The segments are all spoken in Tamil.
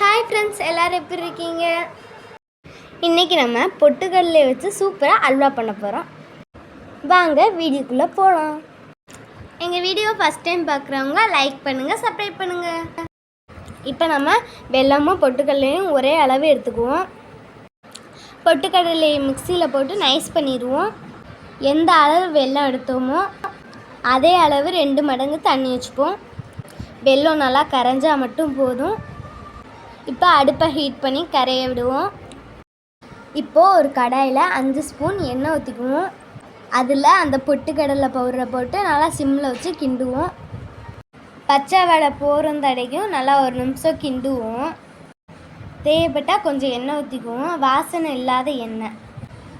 ஹாய் ஃப்ரெண்ட்ஸ் எல்லோரும் எப்படி இருக்கீங்க? இன்றைக்கி நம்ம பொட்டுக்கடலை வச்சு சூப்பராக அல்வா பண்ண போகிறோம் வாங்க வீடியோக்குள்ளே போகலாம் எங்கள் வீடியோ ஃபஸ்ட் டைம் பார்க்குறவங்க லைக் பண்ணுங்கள் சப்ஸ்கிரைப் பண்ணுங்கள் இப்போ நம்ம வெல்லமும் பொட்டுக்கடலையும் ஒரே அளவு எடுத்துக்குவோம். பொட்டுக்கடலையை மிக்சியில் போட்டு நைஸ் பண்ணிடுவோம். எந்த அளவு வெள்ளம் எடுத்தோமோ அதே அளவு ரெண்டு மடங்கு தண்ணி வச்சுப்போம். வெல்லம் நல்லா கரைஞ்சால் மட்டும் போதும். இப்போ அடுப்பை ஹீட் பண்ணி கரைய விடுவோம். இப்போது ஒரு கடாயில் அஞ்சு ஸ்பூன் எண்ணெய் ஊற்றிக்குவோம் அதில் அந்த பொட்டுக்கடலை பவுடரை போட்டு நல்லா சிம்மில் வச்சு கிண்டுவோம். பச்சை வடை போகிறோம் தடையும் நல்லா ஒரு நிமிஷம் கிண்டுவோம். தேவைப்பட்டால் கொஞ்சம் எண்ணெய் ஊற்றிக்குவோம் வாசனை இல்லாத எண்ணெய்.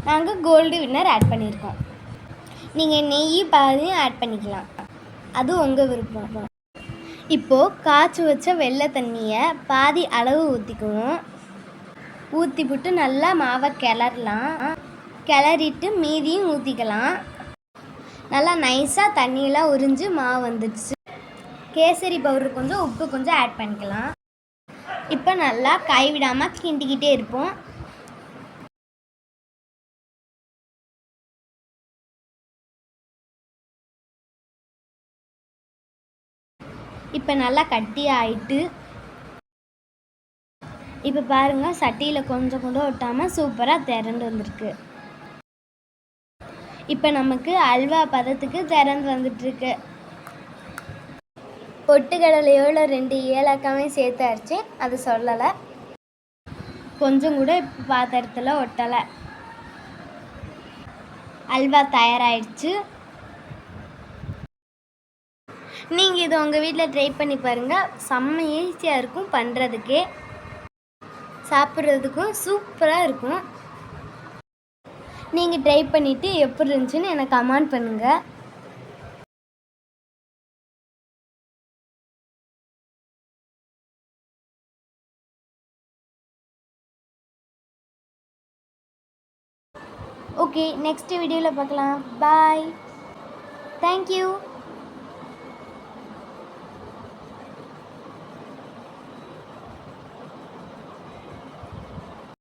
நாங்கள் கோல்டு வின்னர் ஆட் பண்ணியிருக்கோம். நீங்கள் நெய் பாதியும் ஆட் பண்ணிக்கலாம். அது உங்கள் விருப்பம். இப்போது காய்ச்சி வச்ச வெள்ளை தண்ணியை பாதி அளவு ஊற்றிக்குவோம் ஊற்றி விட்டு நல்லா மாவை கிளறலாம். கிளறிட்டு மீதியும் ஊற்றிக்கலாம் நல்லா நைஸாக தண்ணியெலாம் உறிஞ்சு மாவு வந்துடுச்சு. கேசரி பவுடர் கொஞ்சம் உப்பு கொஞ்சம் ஆட் பண்ணிக்கலாம். இப்போ நல்லா கைவிடாமல் கிண்டிக்கிட்டே இருப்போம். இப்போ நல்லா கட்டி ஆயிட்டு இப்போ பாருங்கள் சட்டியில் கொஞ்சம் கூட ஒட்டாமல் சூப்பராக திரண்டு வந்திருக்கு. இப்போ நமக்கு அல்வா பதத்துக்கு திறந்து வந்துட்டுருக்கு. பொட்டுக்கடலையோட ரெண்டு ஏலக்காவையும் சேர்த்து அரைச்சேன் அது சொல்லலை. கொஞ்சம் கூட இப்போ பாத்திரத்தில் ஒட்டலை. அல்வா தயாராகிடுச்சு நீங்கள் இது உங்கள் வீட்டில் ட்ரை பண்ணி பாருங்கள் செம்ம ஈஸியாக இருக்கும் பண்ணுறதுக்கே சாப்பிட்றதுக்கும் சூப்பராக இருக்கும். நீங்கள் ட்ரை பண்ணிவிட்டு எப்படி இருந்துச்சுன்னு எனக்கு கமெண்ட் பண்ணுங்கள் ஓகே நெக்ஸ்ட் வீடியோவில் பார்க்கலாம். Bye thank you